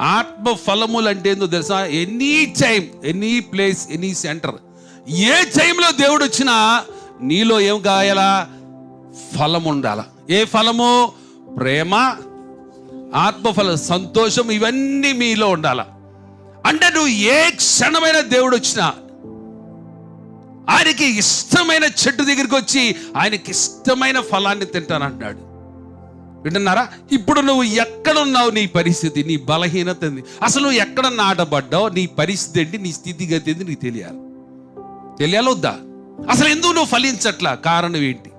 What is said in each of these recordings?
ఆత్మ ఫలములు అంటే ఏందో తెలుసా? Any time any place any centre ఏ టైంలో దేవుడు వచ్చినా నీలో ఏం కాయాలా? ఫలం ఉండాల ఏ ఫలము? ప్రేమ ఆత్మఫలం సంతోషం ఇవన్నీ మీలో ఉండాల. అంటే నువ్వు ఏ క్షణమైన దేవుడు వచ్చినా ఆయనకి ఇష్టమైన చెట్టు దగ్గరికి వచ్చి ఆయనకి ఇష్టమైన ఫలాన్ని తింటానంటున్నాడు. వింటున్నారా? ఇప్పుడు నువ్వు ఎక్కడున్నావు నీ పరిస్థితి? నీ బలహీనత ఏంది? అసలు నువ్వు ఎక్కడ నాటబడ్డావు నీ పరిస్థితి ఏంటి? నీ స్థితిగతి ఏంటి నీకు తెలియాలి. తెలియాలి వద్దా? అసలు ఎందుకు నువ్వు ఫలించట్లా? కారణం ఏంటి?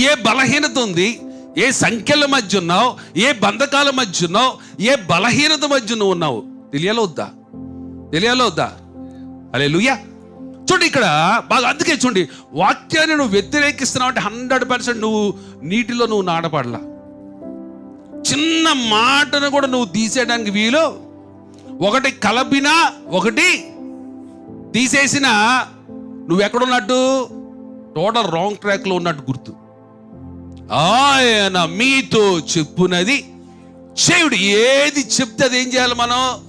ఏ బలహీనత ఉంది? ఏ సంఖ్యల మధ్య ఉన్నావు? ఏ బంధకాల మధ్య ఉన్నావు? ఏ బలహీనత మధ్య నువ్వు ఉన్నావు? తెలియాలో వద్దా? తెలియాలో వద్దా? అలే చూడండి ఇక్కడ బాగా అందుకే చూడండి వాక్యాన్ని నువ్వు వ్యతిరేకిస్తున్నావు అంటే హండ్రెడ్ పర్సెంట్ నువ్వు నీటిలో నువ్వు నాటపడలా చిన్న మాటను కూడా నువ్వు తీసేయడానికి వీలు. ఒకటి కలపినా ఒకటి తీసేసిన నువ్వు ఎక్కడున్నట్టు? టోటల్ రాంగ్ ట్రాక్లో ఉన్నట్టు గుర్తు. ఆయన మీతో చెప్పునది చేయుడు. ఏది చెప్తే అది ఏం చేయాలి మనం?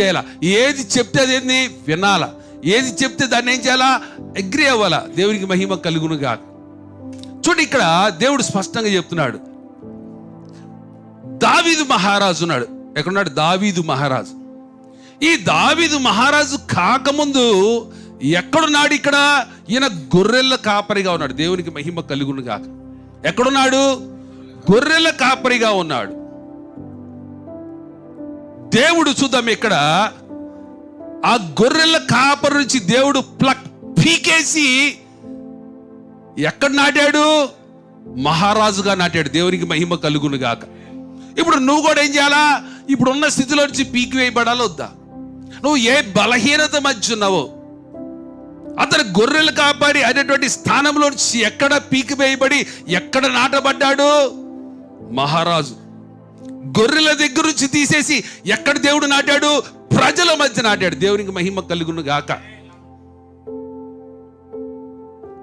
చేయాల. ఏది చెప్తే అది ఏంది? వినాల. ఏది చెప్తే దాన్ని ఏం చేయాలా? అగ్రి అవ్వాలా? దేవునికి మహిమ కలుగునుగా చూడండి ఇక్కడ దేవుడు స్పష్టంగా చెప్తున్నాడు. దావీదు మహారాజు ఉన్నాడు. ఎక్కడున్నాడు? దావీదు మహారాజు. ఈ దావీదు మహారాజు కాకముందు ఎక్కడున్నాడు ఇక్కడ? ఈయన గొర్రెల కాపరిగా ఉన్నాడు. దేవునికి మహిమ కలుగును కాక ఎక్కడున్నాడు? గొర్రెల కాపరిగా ఉన్నాడు. దేవుడు చూద్దాం ఇక్కడ ఆ గొర్రెల కాపరి నుంచి దేవుడు ప్లక్ పీకేసి ఎక్కడ నాటాడు? మహారాజుగా నాటాడు. దేవునికి మహిమ కలుగును గాక. ఇప్పుడు నువ్వు కూడా ఏం చేయాలా? ఇప్పుడు ఉన్న స్థితిలో నుంచి పీకి వేయబడాలి వద్దా? నువ్వు ఏ బలహీనత మధ్య ఉన్నావో అతను గొర్రెలు కాపాడి అనేటువంటి స్థానంలో నుంచి ఎక్కడ పీకి వేయబడి ఎక్కడ నాటబడ్డాడు? మహారాజు. గొర్రెల దగ్గర నుంచి తీసేసి ఎక్కడ దేవుడు నాటాడు? ప్రజల మధ్య నాటాడు. దేవునికి మహిమ కలుగును గాక.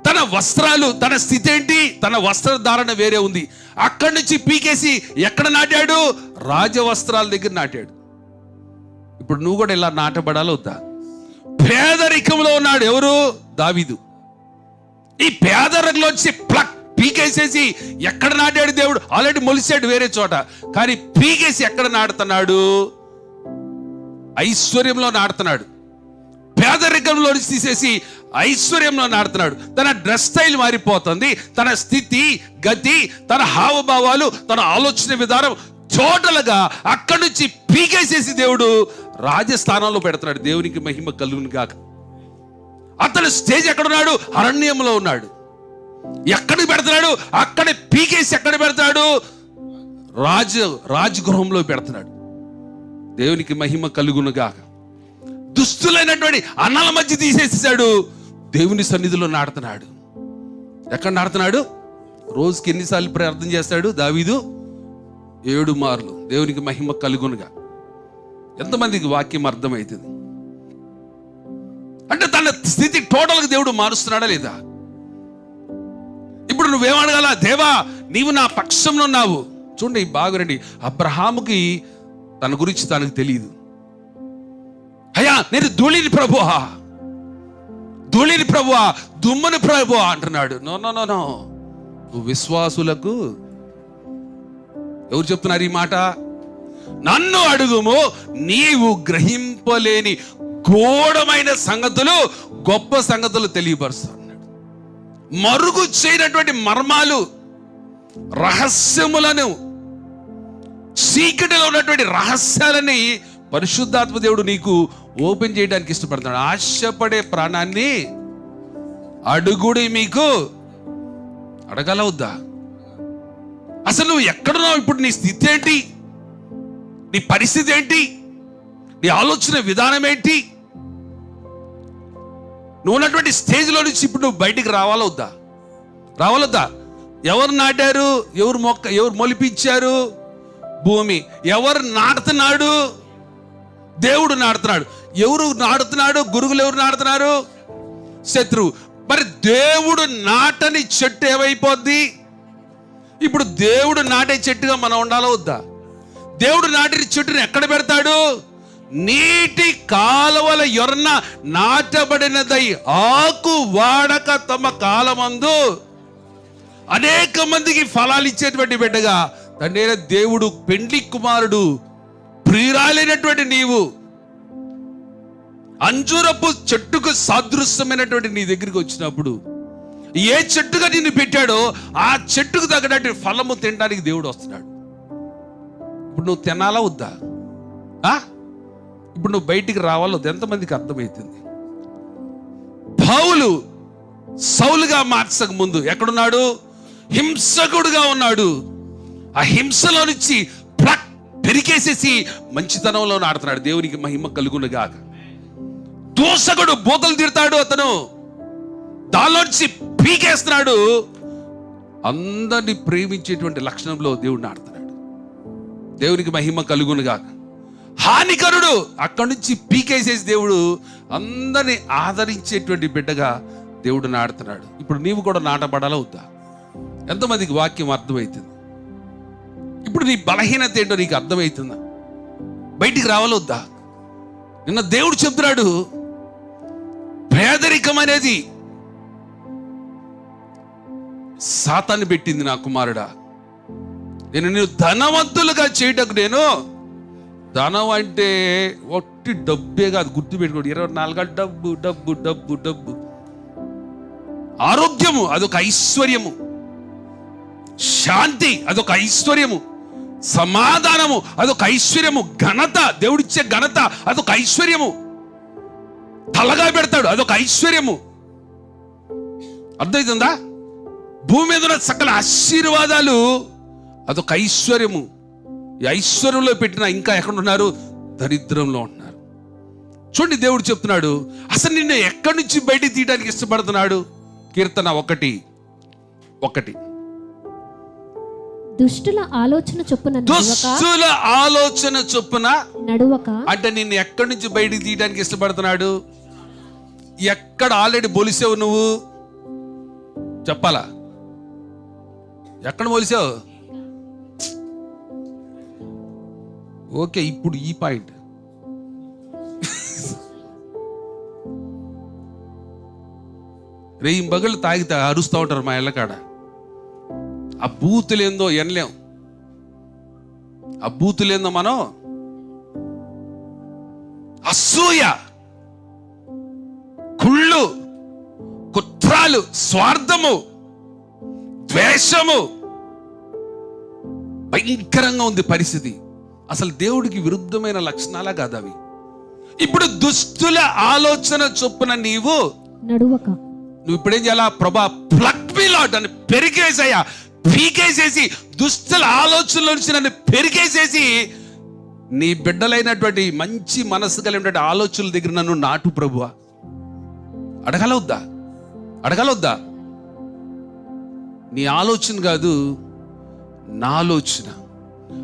తన వస్త్రాలు తన స్థితి ఏంటి? తన వస్త్రధారణ వేరే ఉంది. అక్కడి నుంచి పీకేసి ఎక్కడ నాటాడు? రాజవస్త్రాల దగ్గర నాటాడు. ఇప్పుడు నువ్వు కూడా ఇలా నాటబడాలి వద్దా? పేదరికంలో ఉన్నాడు ఎవరు? దావీదు. ఈ పేదరికంలోంచి ప్లక్ పీకేసేసి ఎక్కడ నాటాడు దేవుడు? ఆల్రెడీ మొలిసాడు వేరే చోట. కానీ పీకేసి ఎక్కడ నాటుతున్నాడు? ఐశ్వర్యంలో నాటుతున్నాడు పేదరికంలో తీసేసి ఐశ్వర్యంలో నాడుతున్నాడు. తన డ్రెస్ స్టైల్ మారిపోతుంది. తన స్థితి గతి తన హావభావాలు తన ఆలోచన విధానం టోటల్గా అక్కడి నుంచి పీకేసేసి దేవుడు రాజస్థానంలో పెడుతున్నాడు. దేవునికి మహిమ కలుగును కాక అతను స్టేజ్ ఎక్కడున్నాడు? అరణ్యంలో ఉన్నాడు. ఎక్కడికి పెడుతున్నాడు? అక్కడ పీకేసి ఎక్కడ పెడతాడు? రాజు రాజగృహంలో పెడుతున్నాడు. దేవునికి మహిమ కలుగునుగాక. దుస్తులైనటువంటి అన్నల మధ్య తీసేసాడు దేవుని సన్నిధిలో నాడుతున్నాడు. ఎక్కడ నాడుతున్నాడు? రోజుకి ఎన్నిసార్లు ప్రార్థన చేస్తాడు దావీదు? ఏడు మార్లు. దేవునికి మహిమ కలుగునుగా. ఎంతమందికి వాక్యం అర్థమవుతుంది అంటే తన స్థితి టోటల్గా దేవుడు మారుస్తున్నాడా లేదా? ఇప్పుడు నువ్వేమడగల దేవా నీవు నా పక్షంలో ఉన్నావు. చూడండి బాగురండి అబ్రహాముకి తన గురించి తనకు తెలియదు అయ్యా నేను ధూళిని ప్రభువా. ధూళిని ప్రభువా దుమ్మని ప్రభువా అంటున్నాడు. No no no no. నువ్వు విశ్వాసులకు ఎవరు చెప్తున్నారు ఈ మాట? నన్ను అడుగుము నీవు గ్రహింపలేని ఘోరమైన సంగతులు గొప్ప సంగతులు తెలియపరుస్తున్నాడు. మరుగు చేయనటువంటి మర్మాలు రహస్యములను సీక్రెట్లో ఉన్నటువంటి రహస్యాలని పరిశుద్ధాత్మ దేవుడు నీకు ఓపెన్ చేయడానికి ఇష్టపడుతున్నాడు. ఆశపడే ప్రాణాన్ని అడుగుడి మీకు అడగలవుద్దా? అసలు నువ్వు ఎక్కడున్నావు? ఇప్పుడు నీ స్థితి ఏంటి? నీ పరిస్థితి ఏంటి? నీ ఆలోచన విధానం ఏంటి? నువ్వు ఉన్నటువంటి స్టేజ్లో నుంచి ఇప్పుడు నువ్వు బయటికి రావాలొద్దా? రావాలొద్దా? ఎవరు నాటారు? ఎవరు మొక్క ఎవరు మొలిపించారు? భూమి. ఎవరు నాటుతున్నాడు దేవుడు నాడుతున్నాడు. ఎవరు నాడుతున్నాడు? గురుగులు ఎవరు నాడుతున్నారు? శత్రువు మరి దేవుడు నాటని చెట్టు ఏమైపోద్ది? ఇప్పుడు దేవుడు నాటే చెట్టుగా మనం ఉండాలా వద్దా? దేవుడు నాటిన చెట్టుని ఎక్కడ పెడతాడు? నీటి కాలువల యొరన నాటబడినదై ఆకు వాడక తమ కాలమందు. అనేక మందికి ఫలాలు ఇచ్చేటువంటి బిడ్డగా తండ్రి దేవుడు పెండ్లి కుమారుడు ప్రియురాలైనటువంటి నీవు అంజూరపు చెట్టుకు సాదృశ్యమైనటువంటి నీ దగ్గరికి వచ్చినప్పుడు ఏ చెట్టుగా నిన్ను పెట్టాడో ఆ చెట్టుకు తగినట్టు ఫలము తినడానికి దేవుడు వస్తున్నాడు. ఇప్పుడు నువ్వు తినాలా వద్దా? ఆ? ఇప్పుడు నువ్వు బయటికి రావాలో ఎంతమందికి అర్థమవుతుంది పౌలు సౌలుగా మార్చక ముందు ఎక్కడున్నాడు? హింసకుడుగా ఉన్నాడు. ఆ హింసలో నుంచి ప్లక్ పెరికేసేసి మంచితనంలో ఆడుతున్నాడు. దేవునికి మహిమ కలుగునుగాక. దోసగుడు బోతలు తిడతాడు అతను. దానిలోంచి పీకేస్తున్నాడు. అందరిని ప్రేమించేటువంటి లక్షణంలో దేవుడిని ఆడుతున్నాడు. దేవునికి మహిమ కలుగునుగాక. హానికరుడు అక్కడి నుంచి పీకేసేసి దేవుడు అందరిని ఆదరించేటువంటి బిడ్డగా దేవుడు నాడుతున్నాడు. ఇప్పుడు నీవు కూడా నాటబడాలా వద్దా ఎంతమందికి వాక్యం అర్థమవుతుంది ఇప్పుడు నీ బలహీనత ఏంటో నీకు అర్థమవుతుందా? బయటికి రావాలొద్దా? నిన్న దేవుడు చెప్తున్నాడు పేదరికం అనేది సాతాన్ని పెట్టింది నా కుమారుడా. నేను నేను ధనవంతులుగా చేయటకు నేను ధనం అంటే ఒట్టి డబ్బే కాదు గుర్తు పెట్టుకోండి ఇరవై నాలుగు డబ్బు డబ్బు డబ్బు డబ్బు. ఆరోగ్యము అదొక ఐశ్వర్యము. శాంతి అదొక ఐశ్వర్యము. సమాధానము అదొక ఐశ్వర్యము. ఘనత దేవుడిచ్చే ఘనత అదొక ఐశ్వర్యము. తలగా పెడతాడు అదొక ఐశ్వర్యము. అర్థమవుతుందా భూమి మీద ఉన్న సకల ఆశీర్వాదాలు అదొక ఐశ్వర్యము. ఈ ఐశ్వర్యంలో పెట్టిన ఇంకా ఎక్కడ ఉన్నారు దరిద్రంలో ఉన్నారు. చూడండి దేవుడు చెప్తున్నాడు అసలు నిన్ను ఎక్కడి నుంచి బయటికి తీయడానికి ఇష్టపడుతున్నాడు? కీర్తన ఒకటి ఒకటి. దుష్టుల ఆలోచన చొప్పున దుస్తుల ఆలోచన చొప్పున నడువక అంటే నిన్ను ఎక్కడి నుంచి బయటికి తీయడానికి ఇష్టపడుతున్నాడు? ఎక్కడ ఆల్రెడీ బొలిసావు నువ్వు? చెప్పాలా? ఎక్కడ బొలిసావు? ఓకే ఇప్పుడు ఈ పాయింట్. రెయ్యి బగళ్ళు తాగితే అరుస్తూ ఉంటారు మా ఇళ్ళకాడ. ఆ బూతులేందో ఎనలేం. ఆ బూతులేందో మనం? అసూయ. కుళ్ళు. కుట్రాలు. స్వార్థము. ద్వేషము. భయంకరంగా ఉంది పరిస్థితి. అసలు దేవుడికి విరుద్ధమైన లక్షణాలా కాదు అవి. ఇప్పుడు దుస్తుల ఆలోచన చొప్పున నీవు నడువక. నువ్వు ఇప్పుడేం చేయాలా? ప్రభా ప్లక్ మీ లాట్ అని పెరికేసయ్యా పీకేసేసి దుస్తుల ఆలోచనల నుంచి నన్ను పెరిగేసేసి నీ బిడ్డలైనటువంటి మంచి మనసు కలిగినటువంటి ఆలోచనల దగ్గర నన్ను నాటు ప్రభువా. అడగలవద్దా అడగలవద్దా నీ ఆలోచన కాదు నా ఆలోచన.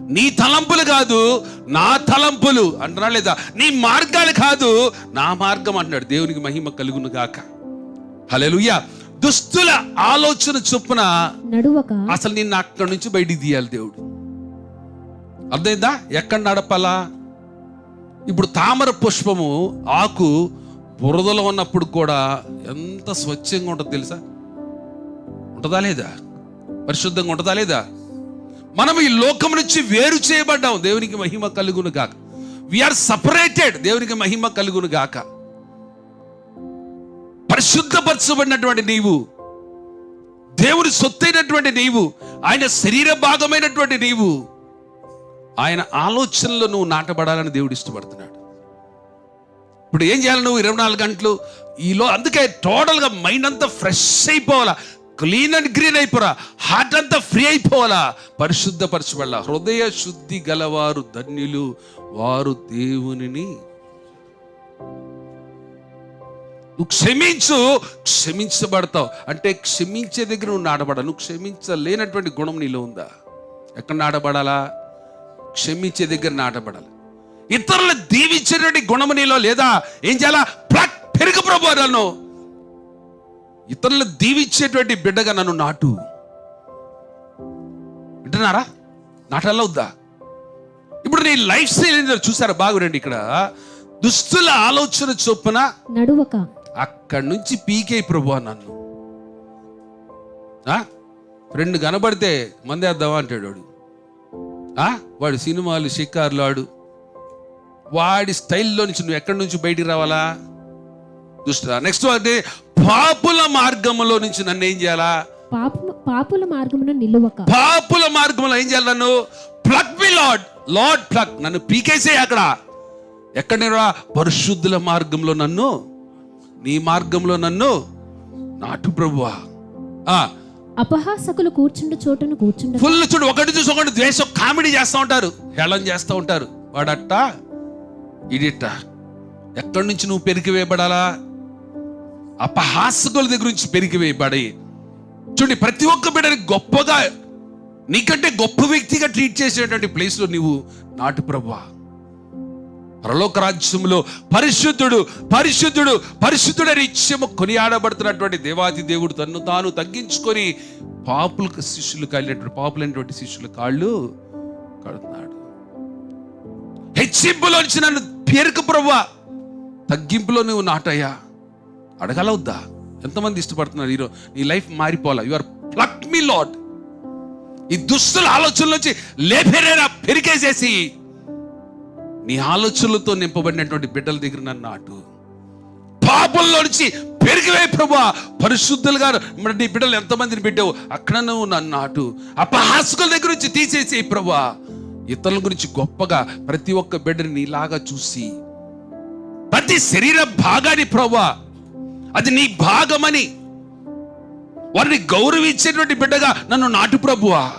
నీ తలంపులు కాదు నా తలంపులు. అంటున్నా లేదా? నీ మార్గాలు కాదు నా మార్గం అంటున్నాడు. దేవునికి మహిమ కలుగును గాక. హలో దుస్తుల ఆలోచన చొప్పున నడువక అసలు నిన్ను అక్కడి నుంచి బయటికి తీయాలి దేవుడు. అర్థమైందా? ఎక్కడ నడపాలా? ఇప్పుడు తామర పుష్పము ఆకు బురదలో ఉన్నప్పుడు కూడా ఎంత స్వచ్ఛంగా ఉంటుందో తెలుసా? ఉంటుందా లేదా? పరిశుద్ధంగా ఉంటుందా లేదా? మనం ఈ లోకం నుంచి వేరు చేయబడ్డాం. దేవునికి మహిమ కలుగును గాక. వీఆర్ సపరేటెడ్ దేవునికి మహిమ కలుగును గాక. పరిశుద్ధపరచబడినటువంటి నీవు. దేవుని సొత్తైనటువంటి నీవు. ఆయన శరీర భాగమైనటువంటి నీవు. ఆయన ఆలోచనలో నువ్వు నాటబడాలని దేవుడు ఇష్టపడుతున్నాడు. ఇప్పుడు ఏం చేయాలి నువ్వు ఇరవై నాలుగు గంటలు? ఈలో అందుకే టోటల్గా మైండ్ అంతా ఫ్రెష్ అయిపోవాలా. క్లీన్ అండ్ గ్రీన్ అయిపోరా. హార్ట్ అంతా ఫ్రీ అయిపోవాలా. పరిశుద్ధపరచబడాల. హృదయ శుద్ధి గలవారు ధన్యులు. వారు దేవునిని నువ్వు క్షమించు క్షమించబడతావు. అంటే క్షమించే దగ్గర నువ్వు నాటబడ నువ్వు క్షమించలేనటువంటి గుణం నీలో ఉందా? ఎక్కడ నాటబడాలా క్షమించే దగ్గర నాటబడాలి ఇతరులు దీవించేటువంటి గుణము నీలో లేదా? ఏం చేయాలా? ప్లక్ పెరుగు ప్రభు నన్ను ఇతరులు దీవించేటువంటి బిడ్డగా నన్ను నాటు. వింటున్నారా? నాటల్లో ఉందా? ఇప్పుడు నీ లైఫ్ స్టైల్ చూసారా? బాగురండి ఇక్కడ. దుస్తుల ఆలోచన చొప్పున నడువక. అక్కడి నుంచి పీకే ప్రభు నన్ను. ఆ? ఫ్రెండ్ కనబడితే మందేద్దామా అంటాడు వాడు. ఆ? వాడు సినిమాలు షికార్లు ఆడు. వాడి స్టైల్లో నుంచి నువ్వు ఎక్కడి నుంచి బయటికి రావాలా? దుష్ట నెక్స్ట్ అంటే పాపుల మార్గంలో నుంచి నన్ను ఏం చేయాలా? పాపు పాపుల మార్గమున నిలువక. పాపుల మార్గంలో ఏం చేయాలి నన్ను? Pluck me lord lord pluck నన్ను పీకేసే అక్కడ. ఎక్కడ నేను? పరిశుద్ధుల మార్గంలో నన్ను నీ మార్గంలో నన్ను నాటు ప్రభువా. ఆ అపహాసకులు కూర్చుండు చోటును కూర్చుండ ఫుల్ చూడు ఒకటి చూసి ఒకటి ద్వేషం కామెడీ చేస్తూ ఉంటారు హేళన చేస్తూ ఉంటారు. వాడట్ట ఇడిట్ట ఎక్కడి నుంచి నువ్వు పెరిగి వేయబడాలా? అపహాసకుల దగ్గర నుంచి పెరిగి వేయబడి చూడండి ప్రతి ఒక్క బిడ్డని గొప్పగా నీకంటే గొప్ప వ్యక్తిగా ట్రీట్ చేసేటువంటి ప్లేస్లో నీవు నాటు ప్రభువా. పరలోక రాజ్యంలో పరిశుద్ధుడు పరిశుద్ధుడు పరిశుద్ధుడు నిత్యము కొనియాడబడుతున్నటువంటి దేవాది దేవుడు తన్ను తాను తగ్గించుకొని పాపులకు శిష్యులు కాలినటువంటి పాపులైనటువంటి శిష్యుల కాళ్ళు కడుతున్నాడు. హెచ్చింపులోంచి నన్ను పేరుకు ప్రవ్వా తగ్గింపులో నువ్వు నాటయ్యా. అడగలవుద్దా? ఎంతమంది ఇష్టపడుతున్నారు హీరో నీ life మారిపోవాలా? You are pluck me lord ఈ దుస్తుల ఆలోచనలోంచి లేపేరేరా పెరికేసేసి. నీ ఆలోచనలతో నింపబడినటువంటి బిడ్డల దగ్గర నన్ను నాటు. పాపంలో నుంచి పెరిగివే ప్రభా పరిశుద్ధులుగా మరి నీ బిడ్డలు ఎంతమందిని బిడ్డవు? అక్కడ నువ్వు నన్ను నాటు. అపహాసుకుల దగ్గర నుంచి తీసేసే ప్రభా ఇతరుల గురించి గొప్పగా ప్రతి ఒక్క బిడ్డని నీలాగా చూసి ప్రతి శరీర భాగాన్ని ప్రభా అది నీ భాగమని వారిని గౌరవించేటువంటి బిడ్డగా నన్ను నాటు ప్రభువా.